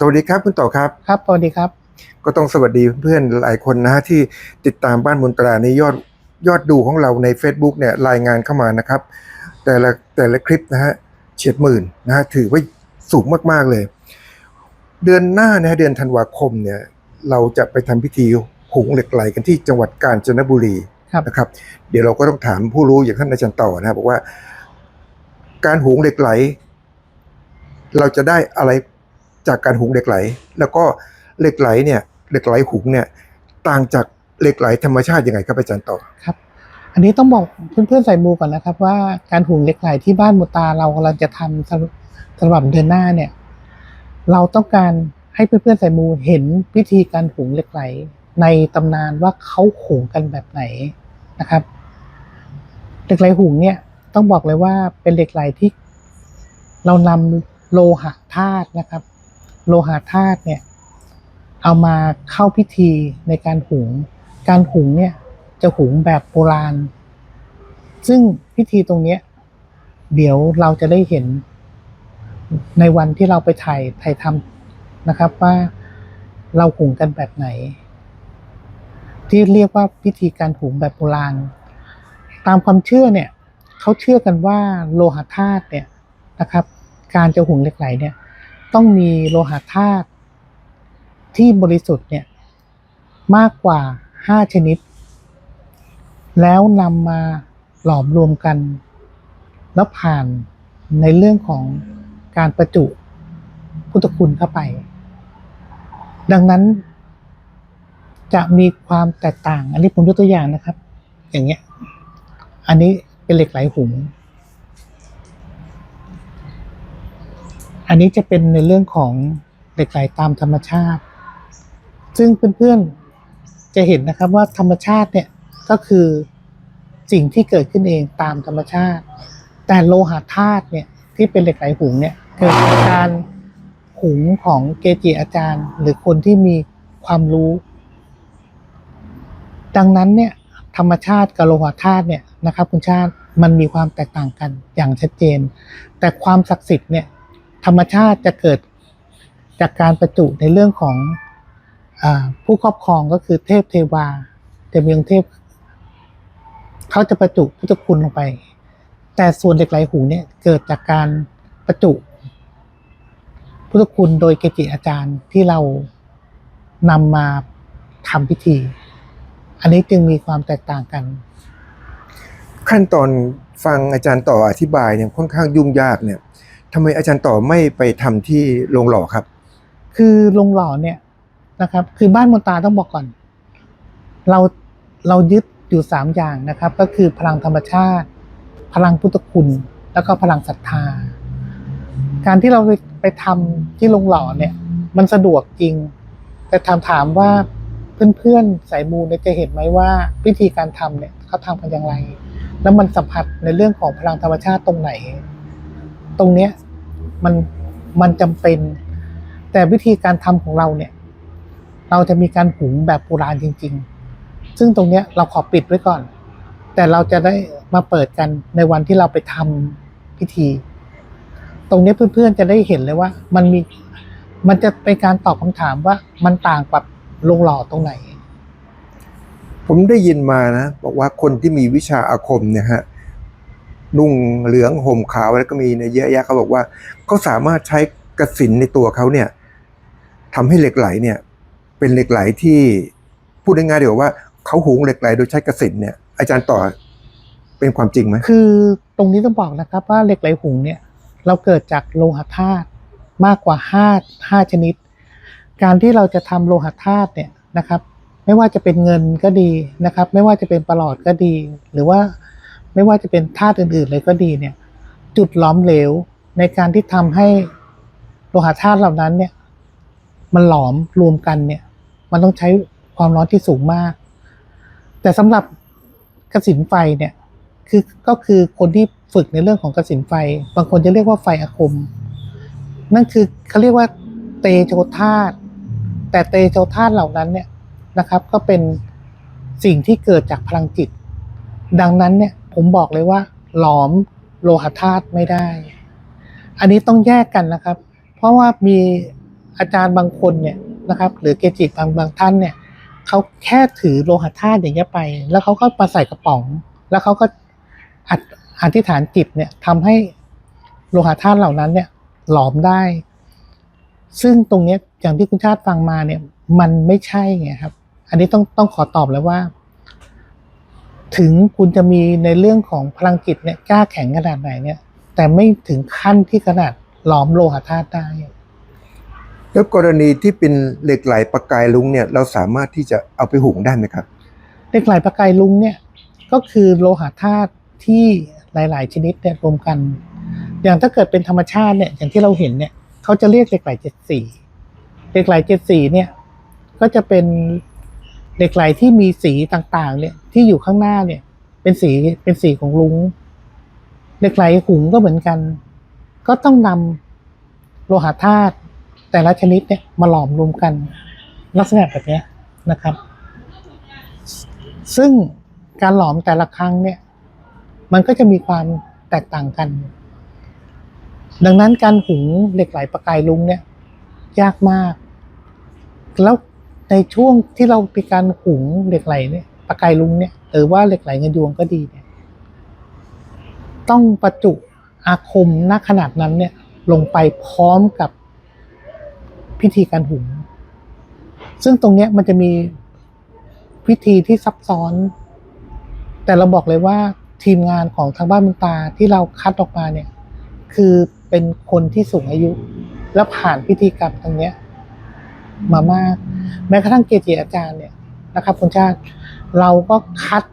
สวัสดีครับคุณต่อครับ ครับสวัสดีครับ ก็ต้องสวัสดีเพื่อนๆหลายคนนะฮะที่ติดตามบ้านมนตราในยอดยอดดูของเราใน Facebook เนี่ยรายงานเข้ามานะครับ แต่ละแต่ละคลิปนะฮะเฉียดหมื่นนะฮะถือว่าสูงมากๆเลย เดือนหน้านะฮะเดือนธันวาคมเนี่ยเราจะไปทำพิธีหุงเหล็กไหลกันที่จังหวัดกาญจนบุรีครับนะครับ เดี๋ยวเราก็ต้องถามผู้รู้อย่างท่านอาจารย์ต่อนะครับบอกว่า การหุงเหล็กไหล เราจะได้อะไร จากการหุงเหล็กไหล แล้วก็เหล็กไหลเนี่ยเหล็กไหลหุงเนี่ยต่างจากเหล็กไหลธรรมชาติยังไงครับอาจารย์ต่อครับ อันนี้ต้องบอกเพื่อนๆใส่มูก่อนนะครับ ว่าการหุงเหล็กไหลที่บ้านมูตาเรากำลังจะทำสำหรับสำหรับเดือนหน้าเนี่ย เราต้องการให้เพื่อนๆใส่มูเห็นวิธีการหุงเหล็กไหล ในตำนานว่าเขาหุงกันแบบไหนนะครับเหล็กไหลหุงเนี่ยต้องบอกเลยว่าเป็นเหล็กไหลที่เรานำโลหะธาตุนะครับ โลหะธาตุเนี่ยเอามาเข้าพิธีในการหุง การหุงเนี่ยจะหุงแบบโบราณ ซึ่งพิธีตรงเนี้ยเดี๋ยวเราจะได้เห็นในวันที่เราไปถ่ายถ่ายทำนะครับว่าเราหุงกันแบบไหน ที่เรียกว่าพิธีการหุงแบบโบราณ ตามความเชื่อเนี่ยเขาเชื่อกันว่าโลหะธาตุเนี่ยนะครับ การจะหุงเหล็กไหลเนี่ย ต้องมีโลหะธาตุที่บริสุทธิ์เนี่ยมากกว่าห้าชนิด แล้วนำมาหลอมรวมกัน แล้วผ่านในเรื่องของการประจุพุทธคุณเข้าไป ดังนั้น จะมีความแตกต่าง อันนี้ผมยกตัวอย่างนะครับ อย่างเงี้ย อันนี้เป็นเหล็กไหลหุง อันนี้จะเป็นในเรื่องของเหล็กไหลตามธรรมชาติ ซึ่งเพื่อนๆจะเห็นนะครับว่าธรรมชาติเนี่ยก็คือสิ่งที่เกิดขึ้นเองตามธรรมชาติ แต่โลหะธาตุเนี่ยที่เป็นเหล็กไหลหุงเนี่ยเกิดจากการหุงของเกจิอาจารย์ หรือคนที่มีความรู้ ดังนั้นเนี่ยธรรมชาติกับโลหะธาตุเนี่ยนะครับ คุณชาติมันมีความแตกต่างกันอย่างชัดเจน แต่ความศักดิ์สิทธิ์เนี่ย ธรรมชาติจะเกิดจากการประจุในเรื่องของอผู้ครอบครองก็คือเทพเทวาจะมีองค์เทพเขาจะประจุพุทธคุณลงไป แต่ส่วนเหล็กไหลหูเนี่ยเกิดจากการประจุพุทธคุณโดยเกจิอาจารย์ที่เรานำมาทำพิธี อันนี้จึงมีความแตกต่างกัน ขั้นตอนฟังอาจารย์ต่ออธิบายเนี่ยค่อนข้างยุ่งยากเนี่ย ทำไมอาจารย์ต่อไม่ไปทำที่โรงหล่อครับ คือโรงหล่อเนี่ยนะครับ คือบ้านมนตาต้องบอกก่อน เราเรายึดอยู่สามอย่างนะครับ ก็คือพลังธรรมชาติ พลังพุทธคุณ แล้วก็พลังศรัทธา การที่เราไปไปทำที่โรงหล่อเนี่ย มันสะดวกจริง แต่ถามถามว่าเพื่อนๆสายมูเนี่ยจะเห็นไหมว่าวิธีการทำเนี่ยเขาทำกันอย่างไร แล้วมันสัมผัสในเรื่องของพลังธรรมชาติตรงไหน ตรงเนี้ย มันมันจำเป็น แต่วิธีการทำของเราเนี่ย เราจะมีการหุงแบบโบราณจริง ๆ ซึ่งตรงเนี้ยเราขอปิดไว้ก่อน แต่เราจะได้มาเปิดกันในวันที่เราไปทำพิธี ตรงเนี้ยเพื่อนๆจะได้เห็นเลยว่า มันมีมันจะเป็นการตอบคำถามว่ามันต่างกับโรงหล่อตรงไหน ผมได้ยินมานะ บอกว่าคนที่มีวิชาอาคมเนี่ยฮะ นุ่งเหลืองห่มขาวแล้วก็มีเนี่ยเยอะแยะเขาบอกว่าเขาสามารถใช้กระสินในตัวเขาเนี่ยทำให้เหล็กไหลเนี่ย เป็นเหล็กไหลที่พูดง่ายๆเดี๋ยวว่าเขาหุงเหล็กไหลโดยใช้กระสินเนี่ย อาจารย์ต่อเป็นความจริงไหมคือตรงนี้ต้องบอกนะครับว่าเหล็กไหลหุงเนี่ย เราเกิดจากโลหะธาตุมากกว่าห้าห้าชนิด การที่เราจะทำโลหะธาตุเนี่ยนะครับ ไม่ว่าจะเป็นเงินก็ดีนะครับ ไม่ว่าจะเป็นประหลอดก็ดี หรือว่า ไม่ว่าจะเป็นธาตุอื่นๆเลยก็ดีเนี่ย จุดล้อมเหลวในการที่ทำให้โลหะธาตุเหล่านั้นเนี่ย มันหลอมรวมกันเนี่ย มันต้องใช้ความร้อนที่สูงมาก แต่สำหรับกสินไฟเนี่ยคือก็คือคนที่ฝึกในเรื่องของกสินไฟ บางคนจะเรียกว่าไฟอาคม นั่นคือเขาเรียกว่าเตโชธาตุแต่เตโชธาตุเหล่านั้นเนี่ยนะครับ ก็เป็นสิ่งที่เกิดจากพลังจิต ดังนั้นเนี่ย ผมบอกเลยว่า หลอมโลหะธาตุไม่ได้ อันนี้ต้องแยกกันนะครับ เพราะว่ามีอาจารย์บางคนเนี่ยนะครับ หรือเกจิบางบางท่านเนี่ยเขาแค่ถือโลหะธาตุอย่างเงี้ยไป แล้วเขาก็มาใส่กระป๋อง แล้วเขาก็อธิอธิษฐานจิตเนี่ยทำให้โลหะธาตุเหล่านั้นเนี่ยหลอมได้ ซึ่งตรงเนี้ยอย่างที่คุณชาติฟังมาเนี่ย มันไม่ใช่ไงครับ อันนี้ต้องต้องขอตอบเลยว่า ถึงคุณจะมีในเรื่องของพลังจิตเนี่ยกล้าแข็งขนาดไหนเนี่ย แต่ไม่ถึงขั้นที่ขนาดหลอมโลหะธาตุได้ แล้วกรณีที่เป็นเหล็กไหลประกายลุงเนี่ยเราสามารถที่จะเอาไปหุงได้ไหมครับเหล็กไหลประกายลุงเนี่ยก็คือโลหะธาตุที่หลาย ๆ ชนิดเนี่ยรวมกัน อย่างถ้าเกิดเป็นธรรมชาติเนี่ยอย่างที่เราเห็นเนี่ยเขาจะเรียกเหล็กไหลเจ็ดสีเหล็กไหลเจ็ดสีเนี่ยก็จะเป็น เหล็กไหลที่มีสีต่างๆ เนี่ยที่อยู่ข้างหน้าเนี่ย เป็นสีเป็นสีของลุงเหล็กไหลหุงก็เหมือนกัน ก็ต้องนำโลหะธาตุแต่ละชนิดเนี่ยมาหลอมรวมกัน ลักษณะแบบนี้นะครับ ซึ่งการหลอมแต่ละครั้งเนี่ย มันก็จะมีความแตกต่างกัน ดังนั้นการหุงเหล็กไหลประกายลุงเนี่ย ยากมาก แล้ว ในช่วงที่เรามีการหุงเหล็กไหลเนี่ยประกายลุงเนี่ยหรือว่าเหล็กไหลเงินยวงก็ดีเนี่ยต้องประจุอาคมณขนาดนั้นเนี่ยลงไปพร้อมกับพิธีการหุง ซึ่งตรงเนี้ยมันจะมีพิธีที่ซับซ้อน แต่เราบอกเลยว่าทีมงานของทางบ้านมุนตาที่เราคัดออกมาเนี่ย คือเป็นคนที่สูงอายุ และผ่านพิธีกรรมตรงเนี้ย มามาก แม้กระทั่งเกจิอาจารย์เนี่ยนะครับคุณชาติเราก็คัด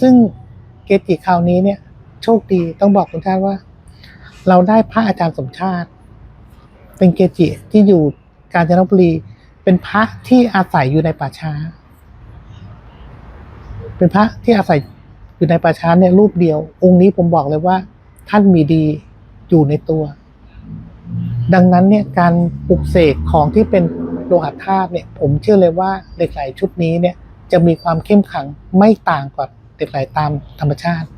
ซึ่งเกจิคราวนี้เนี่ย โชคดีต้องบอกคุณชาติว่า เราได้พระอาจารย์สมชาติ เป็นเกจิที่อยู่กาญจนบุรีเป็นพระที่อาศัยอยู่ในป่าช้า เป็นพระที่อาศัยอยู่ในป่าช้าเนี่ยรูปเดียว องค์นี้ผมบอกเลยว่า ท่านมีดีอยู่ในตัว ดังนั้นเนี่ยการปลุกเสกของที่เป็น ลหะธาตุเนี่ยผมเชื่อเลยว่าเหล็กไหลชุดนี้เนี่ยจะมีความเข้มขังไม่ต่างกว่าเหล็กไหลตามธรรมชาติ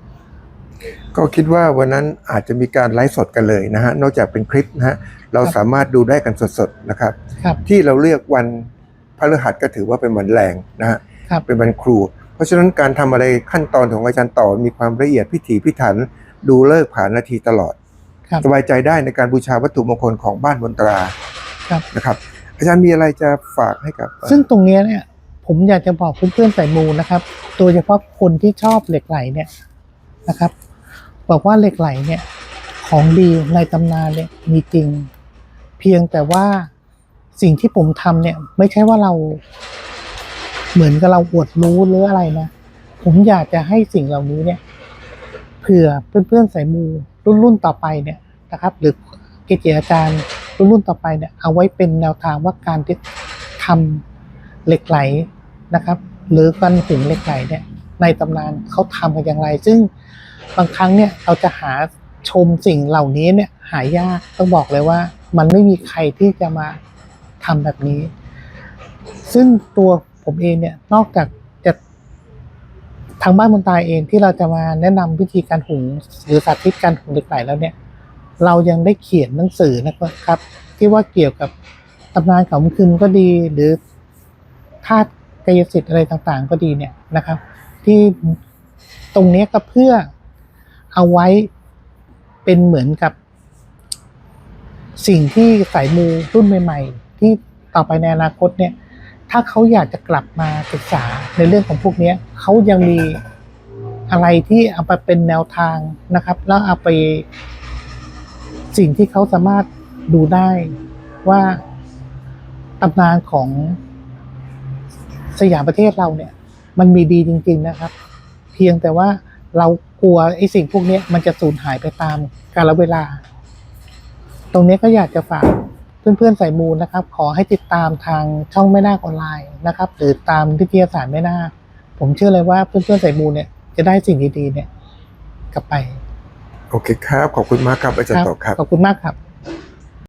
ก็คิดว่าวันนั้นอาจจะมีการไลฟ์สดกันเลยนะฮะนอกจากเป็นคลิปนะฮะเราครับสามารถดูได้กันสดๆนะครับ ครับที่เราเลือกวันพฤหัสก็ถือว่าเป็นวันแรงนะฮะครับ เป็นวันครู เพราะฉะนั้นการทำอะไรขั้นตอนของอาจารย์ต่อมีความละเอียดพิถีพิถัน ดูเลิกผ่านนาทีตลอด ครับ สบายใจได้ในการบูชาวัตถุมงคลของบ้านบนตราครับ นะครับ อาจารย์มีอะไรจะฝากให้กับ ซึ่งตรงเนี้ยเนี่ย ผมอยากจะบอกเพื่อนๆสายมูนะครับ โดยเฉพาะคนที่ชอบเหล็กไหลเนี่ยนะครับ บอกว่าเหล็กไหลเนี่ย ของดีในตำนานเนี่ยมีจริง เพียงแต่ว่าสิ่งที่ผมทำเนี่ย ไม่ใช่ว่าเราเหมือนกับเราอวดรู้หรืออะไรนะ ผมอยากจะให้สิ่งเหล่านี้เนี่ย เผื่อเพื่อนๆสายมูรุ่นรุ่นๆต่อไปเนี่ยนะครับ หรือเกจิอาจารย์ รุ่นรุ่นต่อไปเนี่ยเอาไว้เป็นแนวทางว่าการที่ทำเหล็กไหลนะครับ หรือการหุงเหล็กไหลเนี่ยในตำนานเขาทำกันอย่างไร ซึ่งบางครั้งเนี่ยเราจะหาชมสิ่งเหล่านี้เนี่ยหายากต้องบอกเลยว่า มันไม่มีใครที่จะมาทำแบบนี้ ซึ่งตัวผมเองเนี่ยนอกจากจะทางบ้านมนตายเองที่เราจะมาแนะนำวิธีการหุงหรือสาธิตการหุงเหล็กไหลแล้วเนี่ย เรายังได้เขียนหนังสือนะครับ ที่ว่าเกี่ยวกับตำนานเขามคืนก็ดีหรือธาตุกายสิทธิ์อะไรต่างๆ ก็ดีเนี่ยนะครับ ที่ตรงนี้ก็เพื่อเอาไว้เป็นเหมือนกับ สิ่งที่สายมูรุ่นใหม่ ๆ ที่ต่อไปในอนาคตเนี่ย ถ้าเขาอยากจะกลับมาศึกษาในเรื่องของพวกนี้เขายังมีอะไรที่เอาไปเป็นแนวทางนะครับ แล้วเอาไป สิ่งที่เขาสามารถดูได้ว่าตำนานของสยามประเทศเราเนี่ย มันมีดีจริง ๆนะครับ เพียงแต่ว่าเรากลัวไอ้สิ่งพวกนี้มันจะสูญหายไปตามกาลเวลา ตรงนี้ก็อยากจะฝากเพื่อนๆสายมูลนะครับ ขอให้ติดตามทางช่องแม่นาคออนไลน์นะครับ หรือตามวิทยาศาสตร์แม่นาคผมเชื่อเลยว่าเพื่อนๆสายมูลเนี่ยจะได้สิ่งดีๆเนี่ยกลับไป โอเคครับ ขอบคุณมากครับอาจารย์ต่อครับ ขอบคุณมากครับ